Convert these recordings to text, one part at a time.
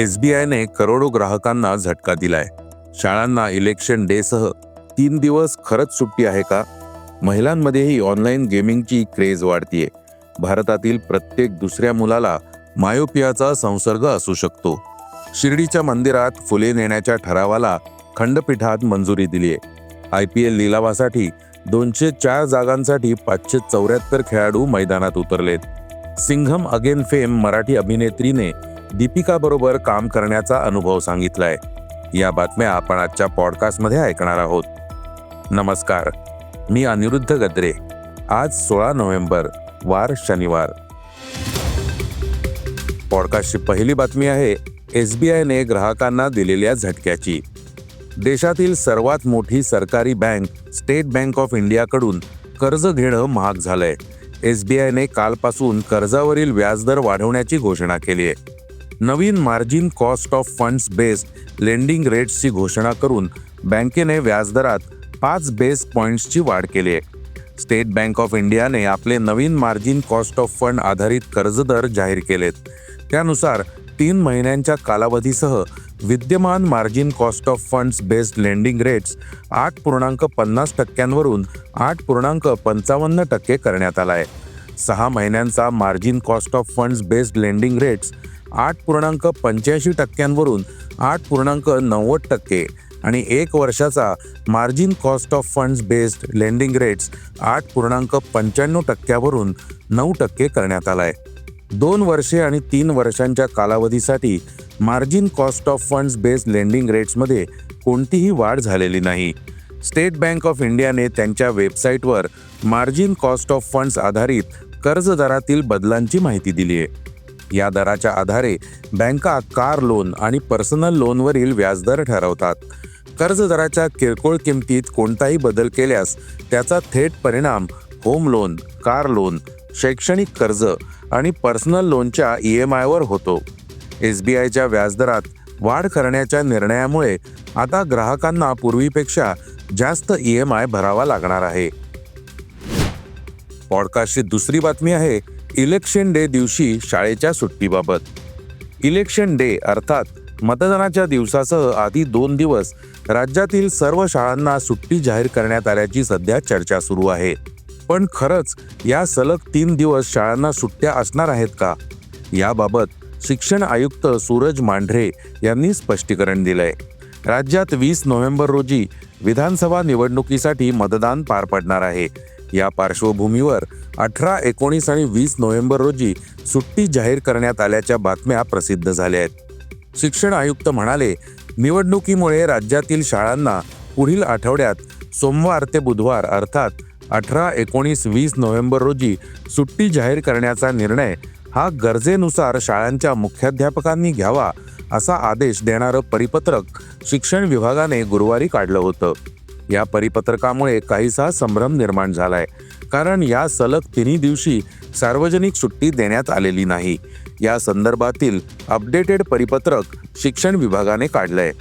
S बी आयने करोडो ग्राहकांना झटका दिलाय. शाळांना इलेक्शन डे सह तीन दिवस खरंच सुट्टी आहे का? महिलांमध्येही ऑनलाईन गेमिंगची क्रेज वाढतीये. भारतातील प्रत्येक दुसऱ्या मुलाला मायोपियाचा संसर्ग असू शकतो. शिर्डीच्या मंदिरात फुले नेण्याच्या ठरावाला खंडपीठात मंजुरी दिलीय. आय पी एल लिलावासाठी दोनशे चार जागांसाठी पाचशे चौऱ्याहत्तर खेळाडू मैदानात उतरलेत. सिंघम अगेन फेम मराठी अभिनेत्रीने दीपिका बरोबर काम करण्याचा अनुभव सांगितलाय. या बातम्या आपण आजच्या पॉडकास्टमध्ये ऐकणार आहोत. नमस्कार मी अनिरुद्ध गद्रे. आज सोळा नोव्हेंबर वार शनिवार. पॉडकास्टची पहिली बातमी आहे एस बी आयने ग्राहकांना दिलेल्या झटक्याची. देशातील सर्वात मोठी सरकारी बँक स्टेट बँक ऑफ इंडियाकडून कर्ज घेणं महाग झालंय. एस बी आयने कालपासून कर्जावरील व्याजदर वाढवण्याची घोषणा केली आहे नवीन margin cost of funds based lending रेट्सची घोषणा करून बँकेने व्याजदरात पाच बेस पॉईंट्सची वाढ केली आहे. स्टेट बँक ऑफ इंडियाने आपले नवीन मार्जिन कॉस्ट ऑफ फंड आधारित कर्जदर जाहीर केलेत. त्यानुसार तीन महिन्यांच्या कालावधीसह विद्यमान margin cost of funds based lending rates आठ पूर्णांक पन्नास टक्क्यांवरून आठ पूर्णांक पंचावन्न टक्के करण्यात आला आहे सहा महिन्यांचा margin cost of funds based lending rates आठ पूर्णांक पंच्याऐंशी टक्क्यांवरून आठ पूर्णांक नव्वद टक्के आणि एक वर्षाचा margin cost of funds based lending rates आठ पूर्णांक पंच्याण्णव टक्क्यावरून नऊ टक्के करण्यात आला आहे दोन वर्षे आणि तीन वर्षांच्या कालावधीसाठी margin cost of funds based lending रेट्समध्ये कोणतीही वाढ झालेली नाही. स्टेट बँक ऑफ इंडियाने त्यांच्या वेबसाईटवर मार्जिन कॉस्ट ऑफ फंड्स आधारित कर्ज दरातील बदलांची माहिती दिली आहे या दराच्या आधारे बँका कार लोन आणि पर्सनल लोनवरील व्याजदर ठरवतात. कर्ज दराच्या किरकोळ किमतीत कोणताही बदल केल्यास त्याचा थेट परिणाम होम लोन कार लोन शैक्षणिक कर्ज आणि पर्सनल लोनच्या ई एम आयवर होतो. एस बी आयच्या व्याजदरात वाढ करण्याच्या निर्णयामुळे आता ग्राहकांना पूर्वीपेक्षा जास्त ई एम आय भरावा लागणार आहे. पॉडकास्टची दुसरी बातमी आहे इलेक्शन डे दिवशी शाळेच्या सुट्टीबाबत. इलेक्शन डे अर्थात मतदानाच्या दिवसासह आधी दोन दिवस राज्यातील सर्व शाळांना सुट्टी जाहीर करण्यात आल्याची सध्या चर्चा सुरू आहे. पण खरंच या सलग तीन दिवस शाळांना सुट्ट्या असणार आहेत का? याबाबत शिक्षण आयुक्त सूरज मांढरे यांनी स्पष्टीकरण दिलंय. राज्यात वीस नोव्हेंबर रोजी विधानसभा निवडणुकीसाठी मतदान पार पडणार आहे. या पार्श्वभूमीवर अठरा एकोणीस आणि वीस नोव्हेंबर रोजी सुट्टी जाहीर करण्यात आल्याच्या बातम्या प्रसिद्ध झाल्या आहेत. शिक्षण आयुक्त म्हणाले निवडणुकीमुळे राज्यातील शाळांना पुढील आठवड्यात सोमवार ते बुधवार अर्थात अठरा एकोणीस वीस नोव्हेंबर रोजी सुट्टी जाहीर करण्याचा निर्णय हा गरजेनुसार शाळांच्या मुख्याध्यापकांनी घ्यावा असा आदेश देणारं परिपत्रक शिक्षण विभागाने गुरुवारी काढलं होतं. या परिपत्रकामुळे काहीसा संभ्रम निर्माण झालाय. कारण या सलग तिन्ही दिवशी सार्वजनिक सुट्टी देण्यात आलेली नाही. या संदर्भातील अपडेटेड परिपत्रक शिक्षण विभागाने काढलंय.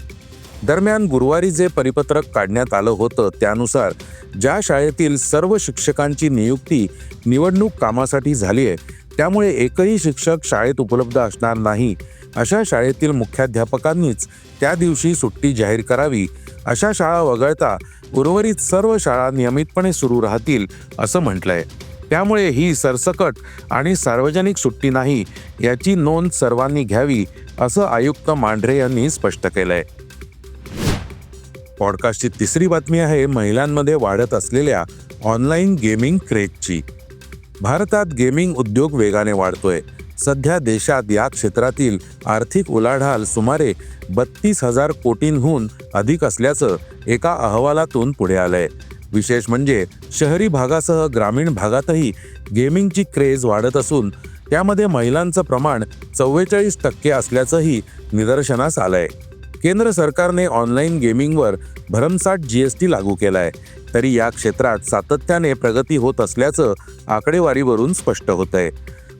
दरम्यान गुरुवारी जे परिपत्रक काढण्यात आलं होतं त्यानुसार ज्या शाळेतील सर्व शिक्षकांची नियुक्ती निवडणूक कामासाठी झाली आहे त्यामुळे एकही शिक्षक शाळेत उपलब्ध असणार नाही. अशा शाळेतील मुख्याध्यापकांनीच त्या दिवशी सुट्टी जाहीर करावी अशा शाळा वगळता उर्वरित सर्व शाळा नियमितपणे सुरू राहतील असं म्हटलंय. त्यामुळे ही सरसकट आणि सार्वजनिक सुट्टी नाही याची नोंद सर्वांनी घ्यावी असं आयुक्त मांढरे यांनी स्पष्ट केलंय. पॉडकास्टची तिसरी बातमी आहे महिलांमध्ये वाढत असलेल्या ऑनलाईन गेमिंग क्रेजची. भारतात गेमिंग उद्योग वेगाने वाढतोय. सध्या देशात या क्षेत्रातील आर्थिक उलाढाल सुमारे बत्तीस हजार कोटींहून अधिक असल्याचं एका अहवालातून पुढे आलंय. विशेष म्हणजे शहरी भागासह ग्रामीण भागातही गेमिंगची क्रेज वाढत असून त्यामध्ये महिलांचं प्रमाण चव्वेचाळीस टक्के असल्याचंही निदर्शनास आलंय. केंद्र सरकारने ऑनलाईन गेमिंगवर भरमसाठ जीएसटी लागू केलाय. तरी या क्षेत्रात सातत्याने प्रगती होत असल्याचं आकडेवारीवरून स्पष्ट होतंय.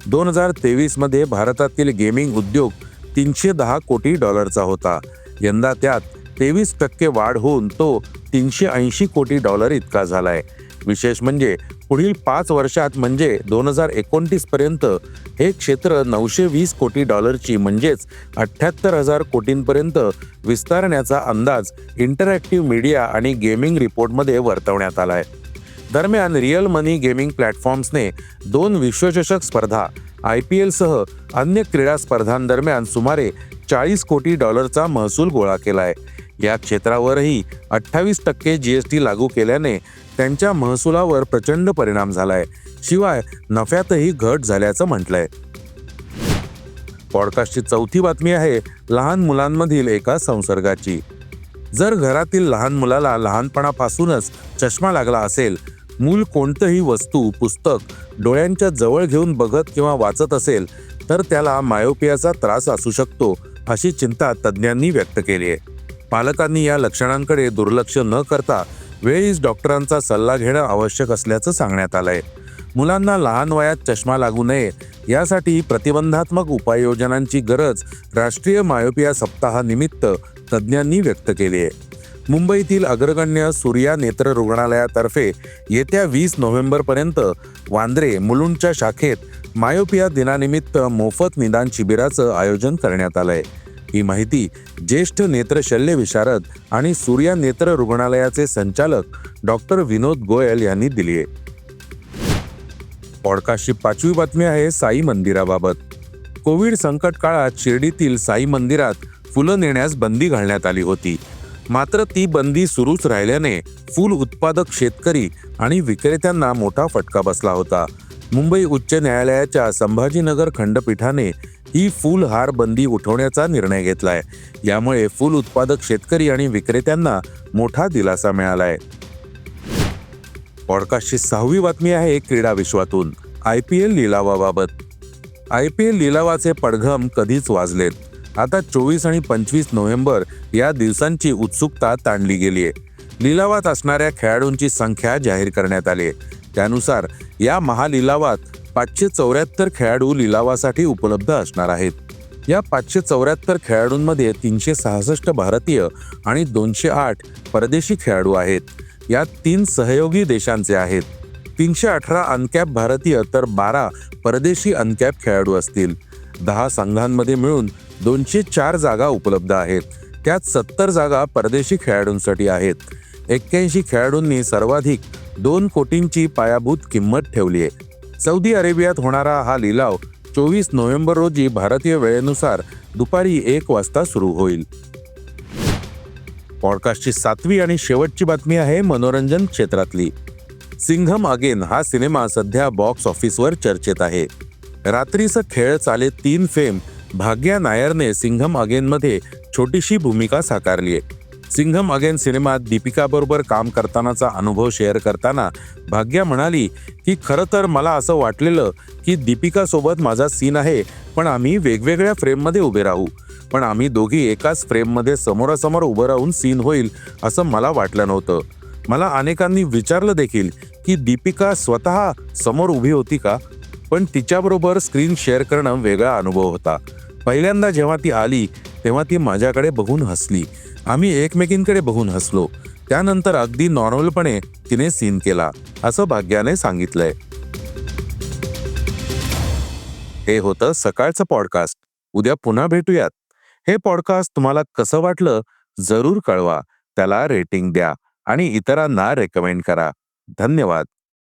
दोन हजार तेवीसमध्ये भारतातील गेमिंग उद्योग तीनशे दहा कोटी डॉलरचा होता. यंदा त्यात तेवीस टक्के वाढ होऊन तो तीनशे ऐंशी कोटी डॉलर इतका झालाय. विशेष म्हणजे पुढील पाच वर्षात म्हणजे दोन हजार एकोणतीस पर्यंत हे क्षेत्र नऊशे वीस कोटी डॉलरची म्हणजेच अठ्ठ्याहत्तर हजार कोटींपर्यंत विस्तारण्याचा अंदाज इंटरॅक्टिव्ह मीडिया आणि गेमिंग रिपोर्टमध्ये वर्तवण्यात आला आहे दरम्यान रिअल मनी गेमिंग प्लॅटफॉर्म्सने दोन विश्वचषक स्पर्धा आय पी एलसह अन्य क्रीडा स्पर्धांदरम्यान सुमारे चाळीस कोटी डॉलरचा महसूल गोळा केला आहे या क्षेत्रावरही अठ्ठावीस टक्के जी एस टी लागू केल्याने त्यांच्या महसुलावर प्रचंड परिणाम झालाय. शिवाय नफ्यातही घट झाल्याचं म्हटलंय. पॉडकास्टची चौथी बातमी आहे लहान मुलांमधील एका संसर्गाची. जर घरातील लहान मुलाला लहानपणापासूनच चष्मा लागला असेल मूल कोणतंही वस्तू पुस्तक डोळ्यांच्या जवळ घेऊन बघत किंवा वाचत असेल तर त्याला मायोपियाचा त्रास असू शकतो अशी चिंता तज्ज्ञांनी व्यक्त केली आहे. पालकांनी या लक्षणांकडे दुर्लक्ष न करता वेळीच डॉक्टरांचा सल्ला घेणं आवश्यक असल्याचं सांगण्यात आलंय. मुलांना लहान वयात चष्मा लागू नये यासाठी प्रतिबंधात्मक उपाययोजनांची गरज राष्ट्रीय मायोपिया सप्ताहानिमित्त तज्ज्ञांनी व्यक्त केली आहे. मुंबईतील अग्रगण्य सूर्या नेत्र रुग्णालयातर्फे येत्या वीस नोव्हेंबरपर्यंत वांद्रे मुलुंडच्या शाखेत मायोपिया दिनानिमित्त मोफत निदान शिबिराचं आयोजन करण्यात आलंय. ही माहिती ज्येष्ठ नेत्रशल्य विशारद आणि सूर्या नेत्र रुग्णालयाचे संचालक डॉक्टर विनोद गोयल यांनी दिली आहे. पॉडकास्टची पाचवी बातमी आहे साई मंदिराबाबत. कोविड संकट काळात शिर्डीतील साई मंदिरात फुलं नेण्यास बंदी घालण्यात आली होती. मात्र ती बंदी सुरूच राहिल्याने फूल उत्पादक शेतकरी आणि विक्रेत्यांना मोठा फटका बसला होता. मुंबई उच्च न्यायालयाच्या संभाजीनगर खंडपीठाने ही फूल हार बंदी उठवण्याचा निर्णय घेतलाय. यामुळे फूल उत्पादक शेतकरी आणि विक्रेत्यांना मोठा दिलासा मिळालाय. पॉडकास्टची सहावी बातमी आहे क्रीडा विश्वातून. आय पी एल लिलावाबाबत. आय पी एल लिलावाचे पडघम कधीच वाजलेत. आता चोवीस आणि पंचवीस नोव्हेंबर या दिवसांची उत्सुकता ताणली गेली आहे. लिलावात असणाऱ्या खेळाडूंची संख्या जाहीर करण्यात आली आहे. त्यानुसार या महालिलावात पाचशे चौऱ्याहत्तर खेळाडू लिलावासाठी उपलब्ध असणार आहेत. या पाचशे चौऱ्याहत्तर खेळाडूंमध्ये तीनशे सहासष्ट भारतीय आणि दोनशे आठ परदेशी खेळाडू आहेत. यात तीन सहयोगी देशांचे आहेत. तीनशे अठरा अनकॅप भारतीय तर बारा परदेशी अनकॅप खेळाडू असतील. दहा संघांमध्ये मिळून दोनशे चार जागा उपलब्ध आहेत. त्यात सत्तर जागा परदेशी खेळाडूंसाठी आहेत. एक्क्याऐंशी खेळाडूंनी सर्वाधिक दोन कोटींची पायाभूत किंमत ठेवली आहे. सौदी अरेबियात होणारा हा लिलाव चोवीस नोव्हेंबर रोजी भारतीय वेळेनुसार दुपारी एक वाजता सुरू होईल. पॉडकास्टची सातवी आणि शेवटची बातमी आहे मनोरंजन क्षेत्रातली. सिंघम अगेन हा सिनेमा सध्या बॉक्स ऑफिसवर चर्चेत आहे. रात्रीचं खेळ चाले तीन फेम भाग्या नायरने सिंघम अगेनमध्ये छोटीशी भूमिका साकारली आहे. सिंघम अगेन सिनेमात दीपिकाबरोबर काम करतानाचा अनुभव शेअर करताना भाग्या म्हणाली की खरं तर मला असं वाटलेलं की दीपिकासोबत माझा सीन आहे पण आम्ही वेगवेगळ्या फ्रेममध्ये उभे राहू. पण आम्ही दोघी एकाच फ्रेममध्ये समोरासमोर उभं राहून सीन होईल असं मला वाटलं नव्हतं. मला अनेकांनी विचारलं देखील की दीपिका स्वतः समोर उभी होती का? पण तिच्याबरोबर स्क्रीन शेअर करणं वेगळा अनुभव होता. पहिल्यांदा जेव्हा ती आली तेव्हा ती माझ्याकडे बघून हसली. आम्ही एकमेकींकडे बघून हसलो. त्यानंतर अगदी नॉर्मलपणे तिने सीन केला असं भाग्याने सांगितलंय. हे होतं सकाळचं पॉडकास्ट उद्या पुन्हा भेटूयात. हे पॉडकास्ट तुम्हाला कसं वाटलं जरूर कळवा. त्याला रेटिंग द्या आणि इतरांना रेकमेंड करा. धन्यवाद.